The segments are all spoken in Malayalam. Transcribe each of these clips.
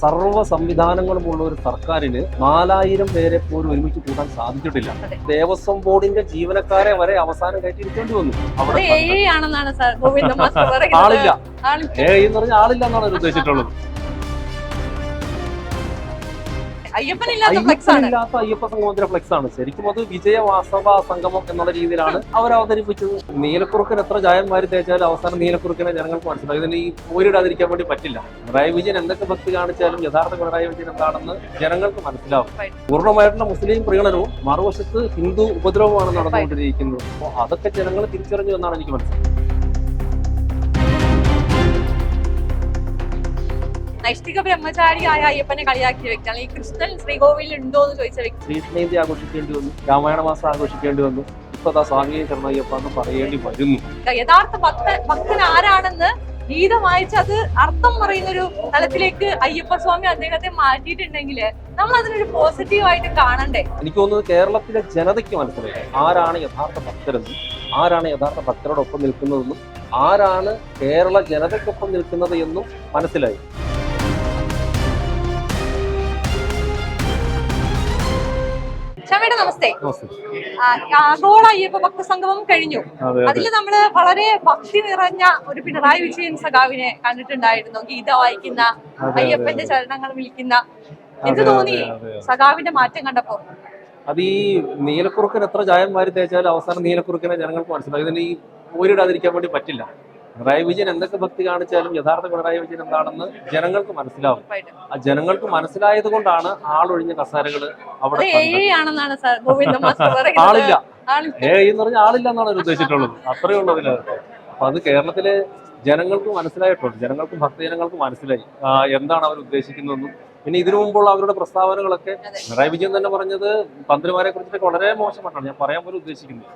സർവ സംവിധാനങ്ങളുമുള്ള ഒരു സർക്കാരിന് നാലായിരം പേരെ പോലും ഒരുമിച്ച് കൂട്ടാൻ സാധിച്ചിട്ടില്ല. ദേവസ്വം ബോർഡിന്റെ ജീവനക്കാരെ വരെ അവസാനം കയറ്റിയിരിക്കേണ്ടി വന്നു. അവിടെ ആളില്ല. ആളില്ല എന്നാണ് ഉദ്ദേശിച്ചിട്ടുള്ളത്. അയ്യപ്പനില്ലാത്ത അയ്യപ്പ സംഗമത്തിന്റെ ഫ്ലെക്സ് ആണ്. ശരിക്കും അത് വിജയവാസവ സംഗമം എന്നുള്ള രീതിയിലാണ് അവർ അവതരിപ്പിച്ചത്. നീലക്കുറുക്കൻ എത്ര ചായം തേച്ചാലും അവസാനം നീലക്കുറുക്കനെ ജനങ്ങൾക്ക് മനസ്സിലായി. ഇതിന് ഈ പോരിടാതിരിക്കാൻ വേണ്ടി പറ്റില്ല. പിണറായി വിജയൻ എന്തൊക്കെ ഭക്തി കാണിച്ചാലും യഥാർത്ഥ പിണറായി വിജയൻ എന്താണെന്ന് ജനങ്ങൾക്ക് മനസ്സിലാവും. പൂർണമായിട്ടുള്ള മുസ്ലിം പ്രീണനവും മറുവശത്ത് ഹിന്ദു ഉപദ്രവമാണ് നടന്നുകൊണ്ടിരിക്കുന്നത്. അപ്പോൾ അതൊക്കെ ജനങ്ങൾ തിരിച്ചറിഞ്ഞു എന്നാണ് എനിക്ക് മനസ്സിലായത് നൈഷ്ഠിക ബ്രഹ്മചാരിയായ അയ്യപ്പനെ കളിയാക്കിയ വ്യക്തിയാണ് ഈ കൃഷ്ണൻ ശ്രീകോവിൽ ഉണ്ടോ എന്ന് ചോദിച്ച വ്യക്തി. ശ്രീകൃഷ്ണജയന്തി ആഘോഷിക്കേണ്ടി വന്നു രാമായണ മാസം ആഘോഷിക്കേണ്ടി വന്നു ഇപ്പൊ അതാ ശരണയ്യപ്പ എന്ന് പറയേണ്ടി വരുന്നു. യഥാർത്ഥ ഭക്ത ഭക്തൻ ആരാണെന്ന് ഗീത വായിച്ച് അത് അർത്ഥം പറയുന്ന ഒരു തലത്തിലേക്ക് അയ്യപ്പ സ്വാമി അദ്ദേഹത്തെ മാറ്റിയിട്ടുണ്ടെങ്കിൽ നമ്മൾ അതിനൊരു പോസിറ്റീവ് ആയിട്ട് കാണണ്ടേ? എനിക്ക് തോന്നുന്നത് കേരളത്തിലെ ജനതയ്ക്ക് മനസ്സിലായി ആരാണ് യഥാർത്ഥ ഭക്തരെന്നും ആരാണ് യഥാർത്ഥ ഭക്തരോടൊപ്പം നിൽക്കുന്നതെന്നും ആരാണ് കേരള ജനതയ്ക്കൊപ്പം നിൽക്കുന്നത് എന്നും മനസ്സിലായി. നമസ്തേ ആഗോള അയ്യപ്പ ഭക്ത സംഗമം കഴിഞ്ഞു. അതെ അതിൽ നമ്മൾ വളരെ ഭക്തി നിറഞ്ഞ ഒരു പിണറായി വിജയൻ സഖാവിനെ കണ്ടിട്ടുണ്ടായിരുന്നു. ഗീത വായിക്കുന്ന അയ്യപ്പന്റെ ചരണങ്ങൾ വിളിക്കുന്ന. എന്ത് തോന്നി. സഖാവിന്റെ മാറ്റം കണ്ടപ്പോ? അത് ഈ നീലക്കുറുക്കൻ എത്ര ചായം വാരി തേച്ചാലും അവസാനം നീലക്കുറുക്കനെ ജനങ്ങൾക്ക് മനസ്സിലായി. ഇതിന് ഈ പോരിടാതിരിക്കാൻ വേണ്ടി പറ്റില്ല. പിണറായി വിജയൻ എന്തൊക്കെ ഭക്തി കാണിച്ചാലും യഥാർത്ഥ പിണറായി വിജയൻ എന്താണെന്ന് ജനങ്ങൾക്ക് മനസ്സിലാവും. ആ ജനങ്ങൾക്ക് മനസ്സിലായത് കൊണ്ടാണ് ആളൊഴിഞ്ഞ കസാരകൾ അവിടെ ആളില്ല. ആൾ ഏ എന്ന് പറഞ്ഞാൽ ആളില്ല എന്നാണ് അവർ ഉദ്ദേശിച്ചിട്ടുള്ളത്. അത്രയേ ഉള്ളതിനകത്ത് അപ്പൊ അത് കേരളത്തിലെ ജനങ്ങൾക്ക് മനസ്സിലായിട്ടുണ്ട്. ജനങ്ങൾക്കും ഭക്തജനങ്ങൾക്കും മനസ്സിലായി. എന്താണ് അവർ ഉദ്ദേശിക്കുന്നതെന്നും പിന്നെ ഇതിനു മുമ്പുള്ള അവരുടെ പ്രസ്താവനകളൊക്കെ. പിണറായി വിജയൻ തന്നെ പറഞ്ഞത് മന്ത്രിമാരെ കുറിച്ചിട്ട് വളരെ മോശമായിട്ടാണ് ഞാൻ പറയാൻ പോലും ഉദ്ദേശിക്കുന്നത്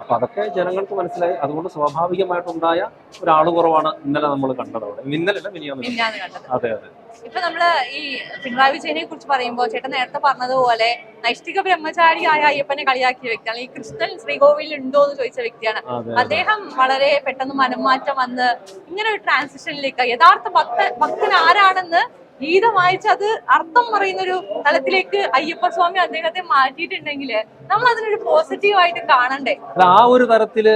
അപ്പൊ അതൊക്കെ ജനങ്ങൾക്ക് മനസ്സിലായി. അതുകൊണ്ട് സ്വാഭാവികമായിട്ടുണ്ടായ ഒരാൾ കുറവാണ് ഇന്നലെ നമ്മൾ കണ്ടത് അവിടെ. ഇന്നലല്ല മിനിയാന്ന് കണ്ടത്. കണ്ടത്. അതെ അതെ. ഇപ്പൊ നമ്മൾ ഈ പിണറായി വിജയനെ കുറിച്ച് പറയുമ്പോൾ ചേട്ടൻ നേരത്തെ പറഞ്ഞതുപോലെ നൈഷ്ഠിക ബ്രഹ്മചാരിയായ അയ്യപ്പനെ കളിയാക്കിയ വ്യക്തിയാണ് ഈ കൃഷ്ണൻ ശ്രീകോവിൽ ഉണ്ടോ എന്ന് ചോദിച്ച വ്യക്തിയാണ്. അദ്ദേഹം വളരെ പെട്ടെന്ന് മനംമാറ്റം വന്ന് ഇങ്ങനെ ഒരു ട്രാൻസിഷനിലേക്ക് യഥാർത്ഥ ഭക്ത ഭക്തൻ ആരാണെന്ന് ഗീത അത് അർത്ഥം പറയുന്ന ഒരു തലത്തിലേക്ക് അയ്യപ്പ സ്വാമി അദ്ദേഹത്തെ മാറ്റിയിട്ടുണ്ടെങ്കിൽ നമ്മൾ അതിനൊരു പോസിറ്റീവ് ആയിട്ട് കാണണ്ടേ ആ ഒരു തരത്തിൽ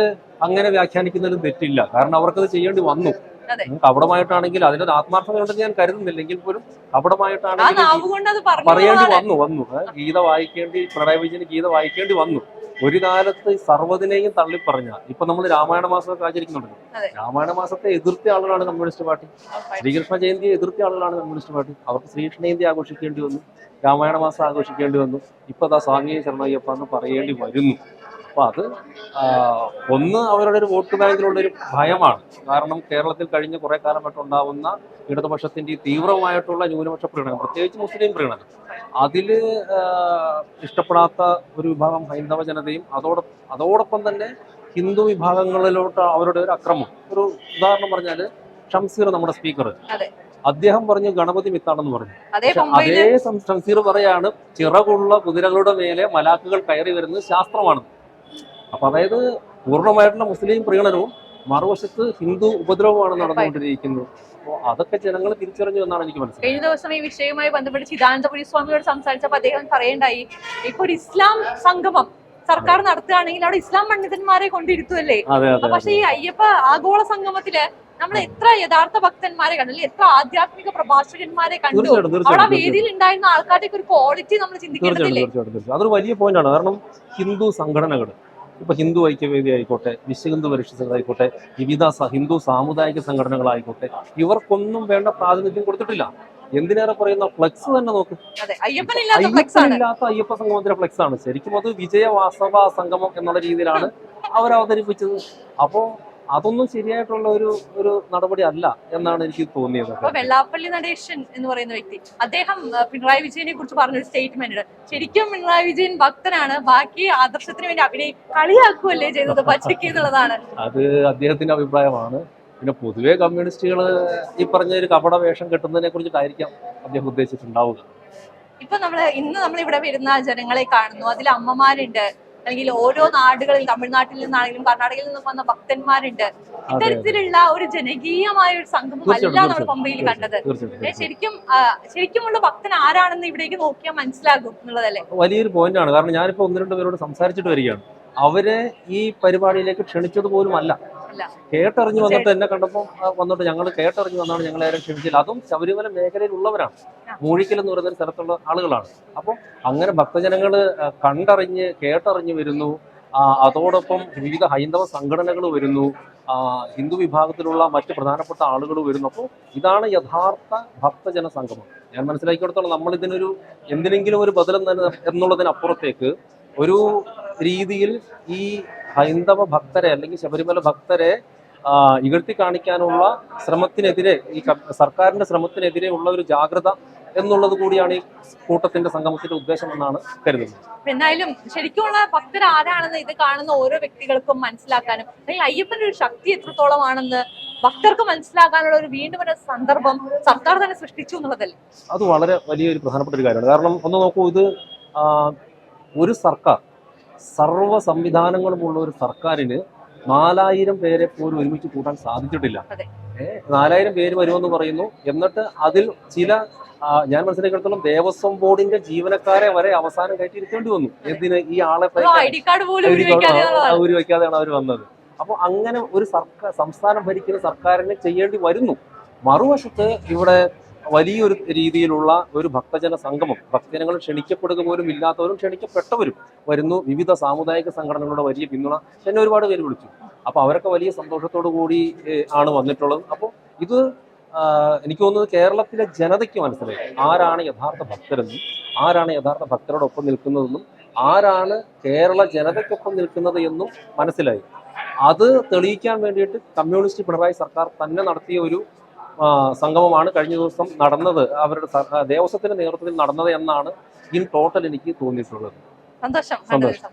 അങ്ങനെ വ്യാഖ്യാനിക്കുന്നതിലും തെറ്റില്ല. കാരണം അവർക്കത് ചെയ്യേണ്ടി വന്നു. കപടമായിട്ടാണെങ്കിൽ അതിന്റെ ആത്മാർത്ഥത ഉണ്ടെന്ന് ഞാൻ കരുതുന്നില്ലെങ്കിൽ പോലും കപടമായിട്ടാണെങ്കിൽ അത് പറയേണ്ടി വന്നു വന്നു. ഗീത വായിക്കേണ്ടി പിണറായി വിജയന് ഗീത വായിക്കേണ്ടി വന്നു. ഒരു കാലത്ത് സർവതിനെയും തള്ളിപ്പറഞ്ഞ ഇപ്പൊ നമ്മൾ രാമായണ മാസമൊക്കെ ആചരിക്കുന്നുണ്ട് അതെ. രാമായണ മാസത്തെ എതിർത്ത ആളുകളാണ് കമ്മ്യൂണിസ്റ്റ് പാർട്ടി. ശ്രീകൃഷ്ണ ജയന്തിയെ എതിർത്ത ആളുകളാണ് കമ്മ്യൂണിസ്റ്റ് പാർട്ടി. അവർക്ക് ശ്രീകൃഷ്ണ ജയന്തി ആഘോഷിക്കേണ്ടി വന്നു. രാമായണ മാസം ആഘോഷിക്കേണ്ടി വന്നു. ഇപ്പൊ അതാ സ്വാമിയെ ശരണയ്യപ്പ എന്ന് പറയേണ്ടി വരുന്നു. അപ്പൊ അത് ഒന്ന് അവരുടെ ഒരു വോട്ട് ബാങ്കിലുള്ള ഒരു ഭയമാണ്. കാരണം കേരളത്തിൽ കഴിഞ്ഞ കുറെ കാലമായിട്ടുണ്ടാവുന്ന ഇടതുപക്ഷത്തിന്റെ തീവ്രമായിട്ടുള്ള ന്യൂനപക്ഷ പ്രീണനം പ്രത്യേകിച്ച് മുസ്ലിം പ്രീണനം അതിൽ ഇഷ്ടപ്പെടാത്ത ഒരു വിഭാഗം ഹൈന്ദവ ജനതയും അതോട് അതോടൊപ്പം തന്നെ ഹിന്ദു വിഭാഗങ്ങളിലോട്ട് അവരുടെ ഒരു അക്രമം. ഒരു ഉദാഹരണം പറഞ്ഞാൽ ഷംസീർ നമ്മുടെ സ്പീക്കർ. അദ്ദേഹം പറഞ്ഞു ഗണപതി മിത്താണെന്ന് പറഞ്ഞു. അതേ ഷംസീർ പറയാണ് ചിറകുള്ള കുതിരകളുടെ മേലെ മലാക്കുകൾ കയറി വരുന്നത് ശാസ്ത്രമാണ് അപ്പൊ അതായത് പൂർണമായിട്ടുള്ള മുസ്ലിം പ്രീണനവും മറുവശത്ത് ഹിന്ദു ഉപദ്രവമാണ് നടന്നുകൊണ്ടിരിക്കുന്നത്. അപ്പോൾ അതൊക്കെ ജനങ്ങൾ തിരിച്ചറിഞ്ഞു എന്നാണ് എനിക്ക് മനസ്സിലായത്. കഴിഞ്ഞ ദിവസം ഈ വിഷയവുമായി ബന്ധപ്പെട്ട് ചിദാനന്ദപുരി സ്വാമിയോട് സംസാരിച്ചപ്പോൾ അദ്ദേഹം പറയണ്ടായി ഇപ്പൊ ഒരു ഇസ്ലാം സംഗമം സർക്കാർ നടത്തുകയാണെങ്കിൽ അവിടെ ഇസ്ലാം പണ്ഡിതന്മാരെ കൊണ്ടിരുത്തുമല്ലേ പക്ഷെ ഈ അയ്യപ്പ ആഗോള സംഗമത്തിൽ നമ്മൾ എത്ര യഥാർത്ഥ ഭക്തന്മാരെ കണ്ടു അല്ലെങ്കിൽ എത്ര ആധ്യാത്മിക പ്രഭാഷകന്മാരെ കണ്ടു? അവിടെ വേദിയിൽ ഉണ്ടായിരുന്ന ആൾക്കാരുടെ ഒരു ക്വാളിറ്റി നമ്മൾ ചിന്തിക്കുന്നത് ചിന്തിക്കേണ്ടതില്ലേ അതൊരു വലിയ പോയിന്റാണ് കാരണം ഹിന്ദു സംഘടനകൾ ഇപ്പൊ ഹിന്ദു ഐക്യവേദി ആയിക്കോട്ടെ വിശ്വഹിന്ദു പരിഷത്ത് ആയിക്കോട്ടെ വിവിധ ഹിന്ദു സാമുദായിക സംഘടനകളായിക്കോട്ടെ ഇവർക്കൊന്നും വേണ്ട പ്രാതിനിധ്യം കൊടുത്തിട്ടില്ല. എന്തിനേറെ പറയുന്ന ഫ്ലെക്സ് തന്നെ നോക്ക്. അയ്യപ്പനില്ലാത്ത അയ്യപ്പ സംഗമത്തിന്റെ ഫ്ലെക്സ് ആണ്. ശരിക്കും അത് വിജയവാസവ സംഗമം എന്നുള്ള രീതിയിലാണ് അവർ അവതരിപ്പിച്ചത് അപ്പോ അതൊന്നും ശരിയായിട്ടുള്ള ഒരു ഒരു നടപടി അല്ല എന്നാണ് എനിക്ക് തോന്നിയത്. വെള്ളാപ്പള്ളി നടേശൻ എന്ന് പറയുന്ന വ്യക്തി അദ്ദേഹം പിണറായി വിജയനെ കുറിച്ച് പറഞ്ഞൊരു സ്റ്റേറ്റ്മെന്റ് ശരിക്കും പിണറായി വിജയൻ ഭക്തനാണ് ബാക്കി ആദർശത്തിന് വേണ്ടി അഭിനയി കളിയാക്കുകയല്ലേ ചെയ്തത് പച്ചയ്ക്ക് എന്നുള്ളതാണ്. അത് അദ്ദേഹത്തിന്റെ അഭിപ്രായമാണ്. പിന്നെ പൊതുവേ കമ്മ്യൂണിസ്റ്റുകൾ ഈ പറഞ്ഞ ഒരു കപട വേഷം കെട്ടുന്നതിനെ കുറിച്ചിട്ടായിരിക്കാം അദ്ദേഹം ഉദ്ദേശിച്ചിട്ടുണ്ടാവുക. ഇപ്പൊ നമ്മൾ ഇന്ന് നമ്മൾ ഇവിടെ വരുന്ന ജനങ്ങളെ കാണുന്നു അതിൽ അമ്മമാരുണ്ട് അല്ലെങ്കിൽ ഓരോ നാടുകളിൽ തമിഴ്നാട്ടിൽ നിന്നാണെങ്കിലും കർണാടകയിൽ നിന്നും വന്ന ഭക്തന്മാരുണ്ട്. ഇത്തരത്തിലുള്ള ഒരു ജനകീയമായ ഒരു സംഗമം അല്ല നമ്മൾ പമ്പയിൽ കണ്ടത്. ശരിക്കും ശരിക്കുമുള്ള ഭക്തൻ ആരാണെന്ന് ഇവിടേക്ക് നോക്കിയാൽ മനസ്സിലാകും എന്നുള്ളതല്ലേ? വലിയൊരു പോയിന്റ് ആണ്. കാരണം ഞാനിപ്പോ ഒന്ന് രണ്ട് പേരോട് സംസാരിച്ചിട്ട് വരികയാണ്. അവരെ ഈ പരിപാടിയിലേക്ക് ക്ഷണിച്ചത് പോലും അല്ല. കേട്ടറിഞ്ഞു വന്നിട്ട് എന്നെ കണ്ടപ്പോൾ വന്നിട്ട് ഞങ്ങൾ കേട്ടറിഞ്ഞു വന്നാണ് ഞങ്ങൾ ആരും ക്ഷണിച്ചില്ല അതും ശബരിമല മേഖലയിൽ ഉള്ളവരാണ്. മൂഴിക്കൽ എന്ന് പറയുന്ന സ്ഥലത്തുള്ള ആളുകളാണ്. അപ്പോൾ അങ്ങനെ ഭക്തജനങ്ങൾ കണ്ടറിഞ്ഞ് കേട്ടറിഞ്ഞ് വരുന്നു. അതോടൊപ്പം വിവിധ ഹൈന്ദവ സംഘടനകൾ വരുന്നു. ഹിന്ദു വിഭാഗത്തിലുള്ള മറ്റ് പ്രധാനപ്പെട്ട ആളുകൾ വരുന്നു. അപ്പോൾ ഇതാണ് യഥാർത്ഥ ഭക്തജന സംഗമം. ഞാൻ മനസ്സിലാക്കി കൊടുത്തോളം നമ്മൾ ഇതിനൊരു എന്തിനെങ്കിലും ഒരു ബദലം തന്നെ എന്നുള്ളതിനപ്പുറത്തേക്ക് ഒരു രീതിയിൽ ഈ ഹൈന്ദവ ഭക്തരെ അല്ലെങ്കിൽ ശബരിമല ഭക്തരെ ഇകഴ്ത്തി കാണിക്കാനുള്ള ശ്രമത്തിനെതിരെ ഈ സർക്കാരിന്റെ ശ്രമത്തിനെതിരെ ഉള്ള ഒരു ജാഗ്രത എന്നുള്ളത് കൂടിയാണ് ഈ കൂട്ടത്തിന്റെ സംഗമത്തിന്റെ ഉദ്ദേശം എന്നാണ് കരുതുന്നത് എന്തായാലും ശരിക്കുമുള്ള ഭക്തർ ആരാണെന്ന് ഇത് കാണുന്ന ഓരോ വ്യക്തികൾക്കും മനസ്സിലാക്കാനും അല്ലെങ്കിൽ അയ്യപ്പന്റെ ഒരു ശക്തി എത്രത്തോളമാണെന്ന് ഭക്തർക്ക് മനസ്സിലാക്കാനുള്ള ഒരു വീണ്ടും ഒരു സന്ദർഭം സർക്കാർ തന്നെ സൃഷ്ടിച്ചു എന്നുള്ളതല്ലേ? അത് വളരെ വലിയൊരു പ്രധാനപ്പെട്ട ഒരു കാര്യമാണ്. കാരണം ഒന്ന് നോക്കൂ ഇത് ഒരു സർക്കാർ സർവ സംവിധാനങ്ങളുമുള്ള ഒരു സർക്കാരിന് നാലായിരം പേരെ പോലും ഒരുമിച്ച് കൂട്ടാൻ സാധിച്ചിട്ടില്ല. നാലായിരം പേര് വരുമെന്ന് പറയുന്നു. എന്നിട്ട് അതിൽ ചില ഞാൻ മനസ്സിലാക്കിയിടത്തോളം ദേവസ്വം ബോർഡിന്റെ ജീവനക്കാരെ വരെ അവസാനം കയറ്റിയിരുത്തേണ്ടി വന്നു. എന്തിന് ഈ ആളെ ഒരു വയ്ക്കാതെയാണ് അവർ വന്നത്. അപ്പോൾ അങ്ങനെ ഒരു സർക്കാർ സംസ്ഥാനം ഭരിക്കുന്ന സർക്കാരിന് ചെയ്യേണ്ടി വരുന്നു. മറുവശത്ത് ഇവിടെ വലിയൊരു രീതിയിലുള്ള ഒരു ഭക്തജന സംഗമം. ഭക്തജനങ്ങൾ ക്ഷണിക്കപ്പെടുക പോലും ഇല്ലാത്തവരും ക്ഷണിക്കപ്പെട്ടവരും വരുന്നു. വിവിധ സാമുദായിക സംഘടനകളുടെ വലിയ പിന്തുണ. എന്നെ ഒരുപാട് പേര് വിളിച്ചു. അപ്പൊ അവരൊക്കെ വലിയ സന്തോഷത്തോടു കൂടി ആണ് വന്നിട്ടുള്ളത്. അപ്പോൾ ഇത് എനിക്ക് തോന്നുന്നത് കേരളത്തിലെ ജനതയ്ക്ക് മനസ്സിലായി. ആരാണ് യഥാർത്ഥ ഭക്തരെന്നും ആരാണ് യഥാർത്ഥ ഭക്തരോടൊപ്പം നിൽക്കുന്നതെന്നും ആരാണ് കേരള ജനതയ്ക്കൊപ്പം നിൽക്കുന്നത് എന്നും മനസ്സിലായി. അത് തെളിയിക്കാൻ വേണ്ടിയിട്ട് കമ്മ്യൂണിസ്റ്റ് പിണറായി സർക്കാർ തന്നെ നടത്തിയ ഒരു സംഗമമാണ് കഴിഞ്ഞ ദിവസം നടന്നത്. അവരുടെ ദേവസ്വത്തിന്റെ നേതൃത്വത്തിൽ നടന്നത് എന്നാണ് ഇൻ ടോട്ടൽ എനിക്ക് തോന്നിയിട്ടുള്ളത്. സന്തോഷം.